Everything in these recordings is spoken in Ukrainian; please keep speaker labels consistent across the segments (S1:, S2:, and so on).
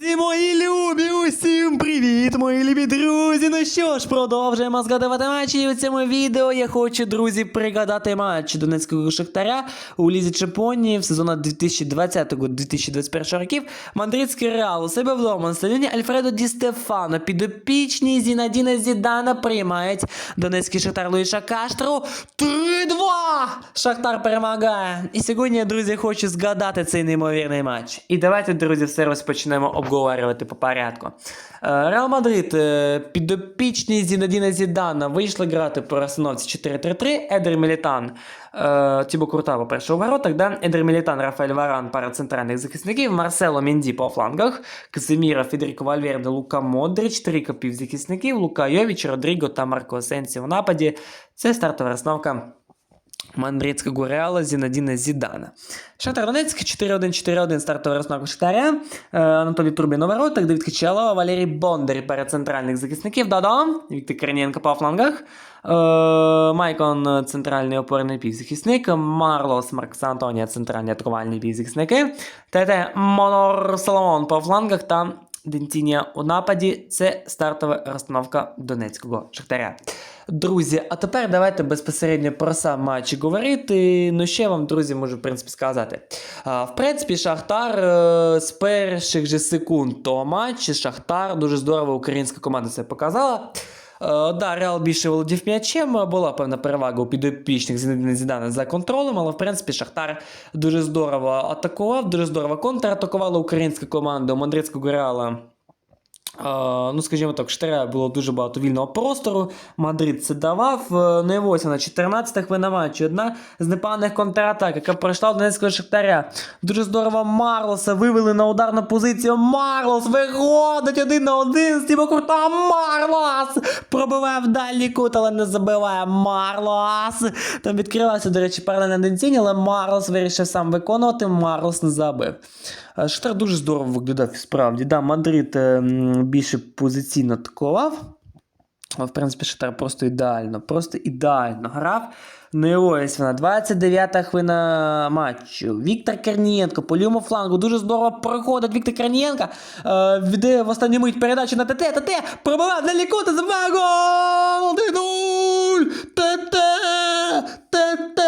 S1: Друзі, мої любі, усім привіт, мої любі друзі. Ну що ж, продовжуємо згадувати матчі. І у цьому відео я хочу, друзі, пригадати матч Донецького Шахтаря у Лізі Чемпіонів сезону 2020-2021 років. Мадридський Реал у себе вдома на стадіоні Альфредо Ді Стефано. Підопічні Зінадіна Зідана приймають Донецький Шахтар Луїша Каштру. 3-2! Шахтар перемагає. І сьогодні, друзі, хочу згадати цей неймовірний матч. І давайте, друзі, все розпочнемо обговорювати по порядку. Е, Реал Мадрид, е, підопічні Зінадіна Зідана вийшли грати по розстановці 4-3-3. Едер Мілітан, е, Тібо Курта по перше у воротах, да? Едер Мілітан, Рафаель Варан, пара центральних захисників, Марсело Мінді по флангах, Казиміра, Федеріко Вальверде, Лука Модрич, трійка півзахисників, Лука Йовіч, Родріго та Марко Сенсі в нападі. Це стартова розстановка Мандрицького Реала Зінадіна Зідана. Шахтар Донецьк 4-1-4-1 стартова розновка Шахтаря. Анатолій Трубін у воротах, Давид Кичало, Валерій Бондар перед центральних захисників. Дадо, Віктор Корнієнко по флангах. Е, Майкон центральний опорний півзахисник. Марлос Маркс Антонія центральні атакувальні півзахисники. ТТ Монор Соломон по флангах та Дентінія у нападі. Це стартова розстановка Донецького Шахтаря. Друзі, а тепер давайте безпосередньо про сам матч говорити. Ну, я вам, друзі, можу, в принципі, сказати. В принципі, Шахтар е, з перших же секунд того матчу, Шахтар дуже здорово українська команда це показала. Е, да, Реал більше володів м'ячем, була певна перевага у підопічних Зідана за контролем, але в принципі Шахтар дуже здорово атакував, дуже здорово контратакувала українська команда Мадридського Реала. Ну, скажімо так, Штаря було дуже багато вільного простору. Мадрид це давав. Е, Ну ось на 14 хвилина матчу. Одна з непоганих контратак, яка пройшла Донецького Шахтаря. Дуже здорово Марлоса вивели на ударну позицію. Марлос виходить один на один з Тімо Курта. Марлос пробиває в дальній кут, але не забиває Марлос. Там відкривався, до речі, паралельна денціні, але Марлос вирішив сам виконувати. Марлос не забив. Е, Шахтар дуже здорово виглядав справді. Да, Мадрид е, м, більше позиційно атакував. В принципі, Шахтар просто ідеально, просто ідеально грав. Ну і ось вона, 29-та хвилина матчу. Віктор Корнієнко по лівому флангу дуже здорово проходить Віктор Корнієнко. Е, віддає в останню мить передачу на ТТ. ТТ пробиває для Лікута, забиває гол! 1-0! ТТ! ТТ!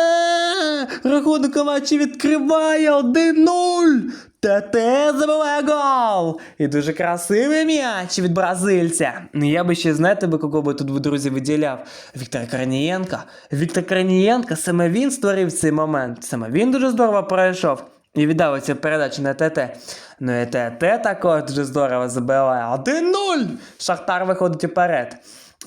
S1: Рахунок матчі відкриває 1-0! ТТ забиває гол! І дуже красивий м'яч від бразильця. Ну, Я би ще, знаєте, би кого би тут, друзі, виділяв? Віктора Корнієнка. Віктор Корнієнка, саме він створив цей момент. Саме він дуже здорово пройшов. І віддав оцю передачу на ТТ. Ну і ТТ також дуже здорово забиває. 1-0! Шахтар виходить уперед.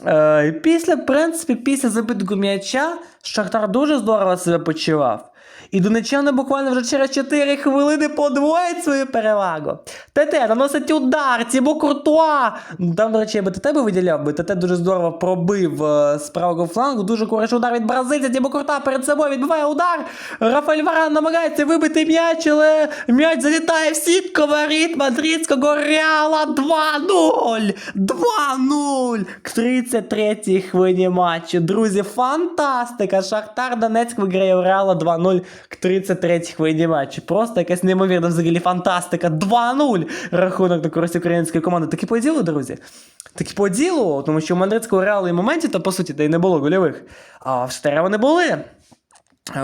S1: Е, після, в принципі, після забитого м'яча Шахтар дуже здорово себе почував. І донечани буквально вже через 4 хвилини подвоїть свою перевагу. ТТ наносить удар, Тібо Куртуа. Там, до речі, я би ТТ би виділяв, би ТТ дуже здорово пробив е, з правого флангу. Дуже хороший удар від бразильця. Тібо Куртуа перед собою відбиває удар. Рафаель Варан намагається вибити м'яч, але м'яч залітає в сітку воріт мадридського Реала 2-0. 2-0 к 33-й хвилині матчу. Друзі, фантастика! Шахтар Донецьк виграє у Реала 2-0 к 33-й хвилині матчі. Просто якась неймовірна взагалі фантастика. 2-0 рахунок на користь української команди. Такі по ділу, друзі. Такі по ділу, тому що у Мандрицького Реалу і моментів, то по суті, де й не було гольових. А в Штера вони були.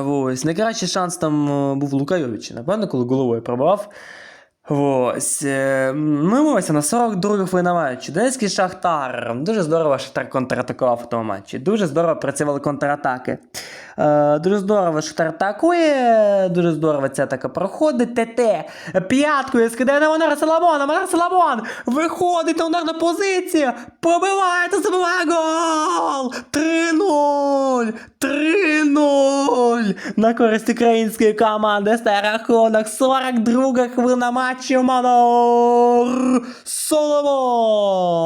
S1: Ось, найкращий шанс там е, був Лукайович, напевно, коли головою пробував. Ось. е, Ну, на 42 хвилина матчу. Донецький Шахтар. Дуже здорово Шахтар контратакував в тому матчі. Дуже здорово працювали контратаки. Е, дуже здорово Шахтар атакує. Дуже здорово ця атака проходить. ТТ. П'яткою скидає на Монар Саламона. Монар Саламон виходить на ударну позицію. Пробиває та забиває гол. 3-0. 3-0. На користь української команди стає рахунок. 42 хвилина матчу. Манор Соломон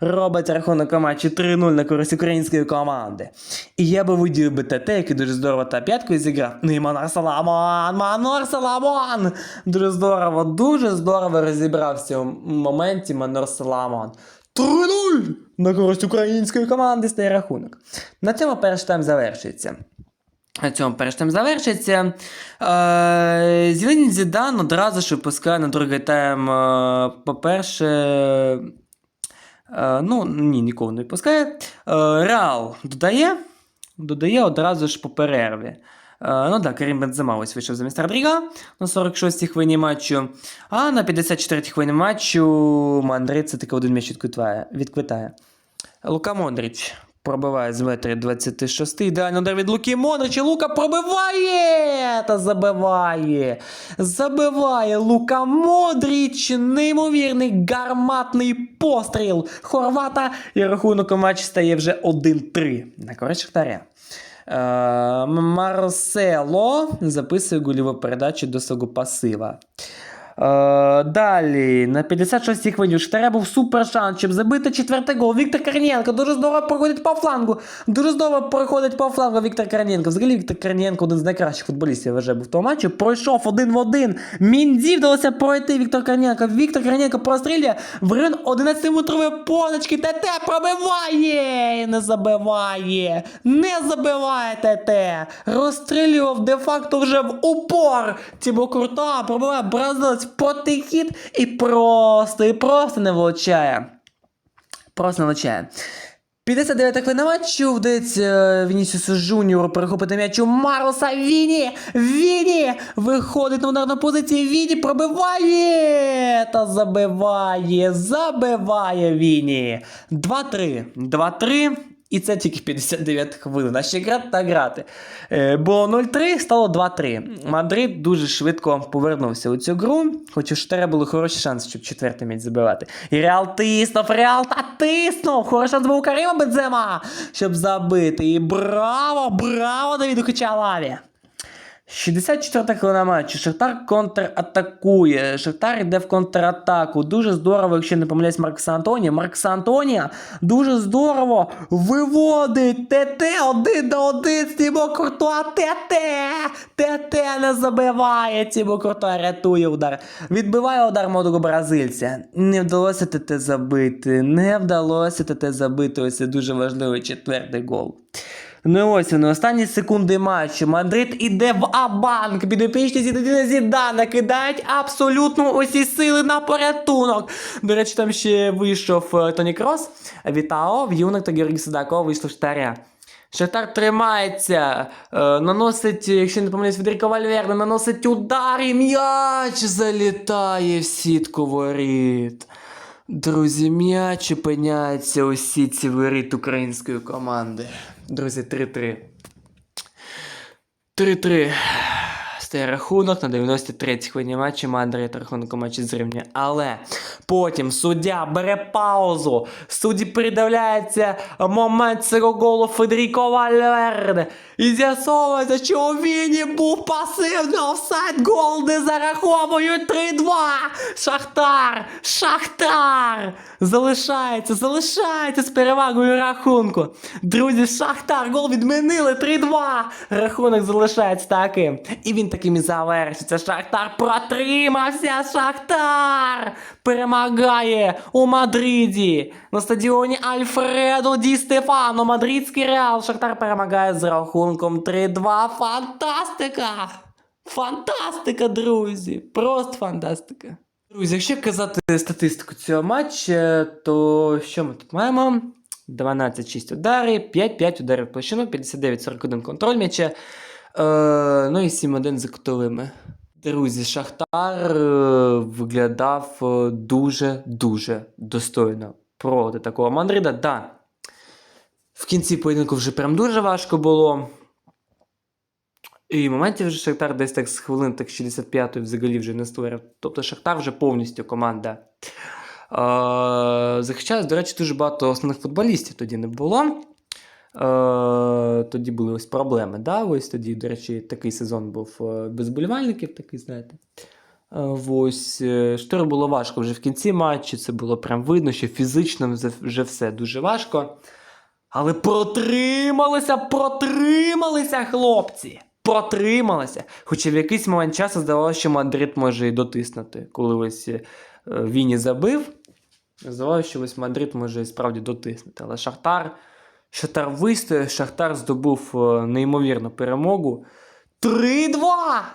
S1: робить рахунок у матчі 3-0 на користь української команди. І я би виділив би ТТ, який дуже здорово та п'яткою зіграв. Ну і Манор Соломон! Манор Соломон! Дуже здорово, дуже здорово розібрався в моменті Манор Соломон. 3-0 на користь української команди стає рахунок. На цьому перший тайм завершується. Цьому перший тайм завершиться. Е, Зеленін Зідан одразу ж випускає на другий тайм. Е, по-перше, е, ну, ні, нікого не випускає. Реал додає. Додає одразу ж по перерві. Ну так, Карім Бензема ось вийшов замість Родріга на 46-й хвилині матчу. А на 54-й хвилині матчу Мандрид це таки один м'яч відквитає. Лука Мондріч пробиває з метрі 26. Ідеально удар від Луки Мондрича. Лука пробиває та забиває. Забиває Лука Модріч. Неймовірний гарматний постріл Хорвата. І рахунок у матчі стає вже 1-3 на користь Шахтаря. Е, Марсело записує гольову передачу до свого пасива. Е, далі, на 56-й хвилині у був супер шанс, щоб забити четвертий гол. Віктор Корнієнко дуже здорово проходить по флангу. Дуже здорово проходить по флангу Віктор Корнієнко. Взагалі Віктор Корнієнко один з найкращих футболістів вже був в тому матчі. Пройшов один в один. Мінді вдалося пройти Віктор Корнієнко. Віктор Корнієнко прострілює в район 11-метрової поночки. ТТ пробиває! Не забиває. Не забиває ТТ. Розстрілював де-факто вже в упор. Тібо Курта пробиває бразилець проти хід і просто, і просто не влучає. Просто не влучає. 59 хвилина матчу вдається Вінісіусу Жуніору перехопити м'яч у Марлоса Віні! Віні! Виходить на ударну позицію, Віні пробиває! Та забиває! Забиває Віні! 2-3. 2-3. І це тільки 59 хвилин. А ще грати та грати. Е, Було 0-3, стало 2-3. Мадрид дуже швидко повернувся у цю гру, хоч у Штера були хороші шанси, щоб четвертий м'яч забивати. І Реал тиснув, Реал та тиснув! Хороший шанс був Карима Бензема, щоб забити. І браво, браво Давіду Качалаві! 64 хвилина матчу. Шахтар контратакує. Шахтар йде в контратаку. Дуже здорово, якщо не помиляюсь, Маркса Антонія. Маркса Антонія дуже здорово виводить ТТ один до один з Тімо Куртуа. ТТ! ТТ не забиває. Тімо Куртуа рятує удар. Відбиває удар молодого бразильця. Не вдалося ТТ забити. Не вдалося ТТ забити. Ось це дуже важливий четвертий гол. Ну ось вони, останні секунди матчу. Мадрид іде в Абанк. Підопічні Зідана Зідана кидають абсолютно усі сили на порятунок. До речі, там ще вийшов е, Тоні Крос, Вітао, В'юнок та Георгій Садако вийшов Штаря. Шахтар тримається, е, наносить, якщо не помиляюсь, Федеріко Вальверде, наносить удар і м'яч залітає в сітку воріт. Друзі, м'яч опиняється у сітці воріт української команди. Друзі, 3-3. 3-3. Стає рахунок на 93-й хвилині матчі Мадрид рахунок у матчі зрівнює. Але потім суддя бере паузу. Судді передивляється момент цього голу Федеріко Вальверде. І з'ясовується, що у Віні був пасивний офсайд гол, не зараховують 3-2. Шахтар! Шахтар! Залишається, залишається з перевагою рахунку. Друзі, Шахтар гол відмінили 3-2. Рахунок залишається таким. І він таким і завершиться. Шахтар протримався. Шахтар перемагає у Мадриді на стадіоні Альфредо Ді Стефано. Мадридський реал. Шахтар перемагає з рахунком 3-2. Фантастика! Фантастика, друзі! Просто фантастика. Друзі, якщо казати статистику цього матчу, то що ми тут маємо? 12-6 ударів, 5-5 ударів в площину, 59-41 контроль м'яча, е, ну і 7-1 за кутовими. Друзі, Шахтар е, виглядав дуже-дуже достойно проти такого Мандрида. Да. В кінці поєдинку вже прям дуже важко було. І моментів вже Шахтар десь так з хвилин так 65-ї взагалі вже не створив. Тобто Шахтар вже повністю команда. Е, захищалось, до речі, дуже багато основних футболістів тоді не було. Е, тоді були ось проблеми. Да? Ось тоді, до речі, такий сезон був е, без болівальників, такий, знаєте. Е, Ось Штору було важко вже в кінці матчу. Це було прям видно, що фізично вже- все дуже важко. Але протрималися, протрималися, хлопці! Протрималися. Хоча в якийсь момент часу здавалося, що Мадрид може і дотиснути. Коли ось Віні забив, здавалося, що ось Мадрид може справді дотиснути. Але Шахтар Шахтар вистояв, Шахтар здобув е, неймовірну перемогу. 3-2!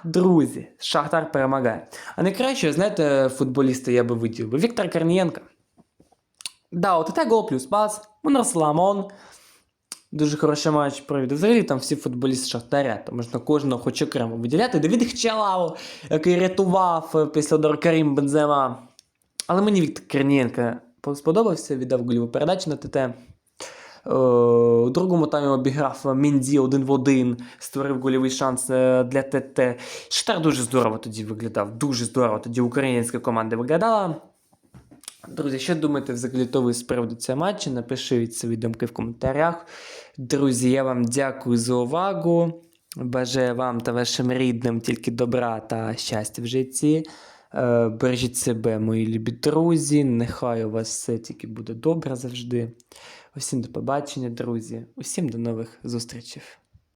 S1: Друзі! Шахтар перемагає. А найкраще, знаєте, футболіста я би виділив. Віктор Корнієнко. Да, от так гол плюс пас. Мунар Соломон. Дуже хороший матч провів. Взагалі там всі футболісти Шахтаря, то можна кожного хоч окремо виділяти. Давід Хчалау, який рятував е, після удару Карім Бензема. Але мені Віктор Корнієнко сподобався, віддав голіву передачу на ТТ. Е, У другому таймі обіграв Мінді один в один, створив гольовий шанс е, для ТТ. Шахтар дуже здорово тоді виглядав. Дуже здорово тоді українська команда виглядала. Друзі, що думаєте взагалі то ви з приводу цього матчу? Напишіть свої думки в коментарях. Друзі, я вам дякую за увагу. Бажаю вам та вашим рідним тільки добра та щастя в житті. Е, Бережіть себе, мої любі друзі. Нехай у вас все тільки буде добре завжди. Усім до побачення, друзі. Усім до нових зустрічей.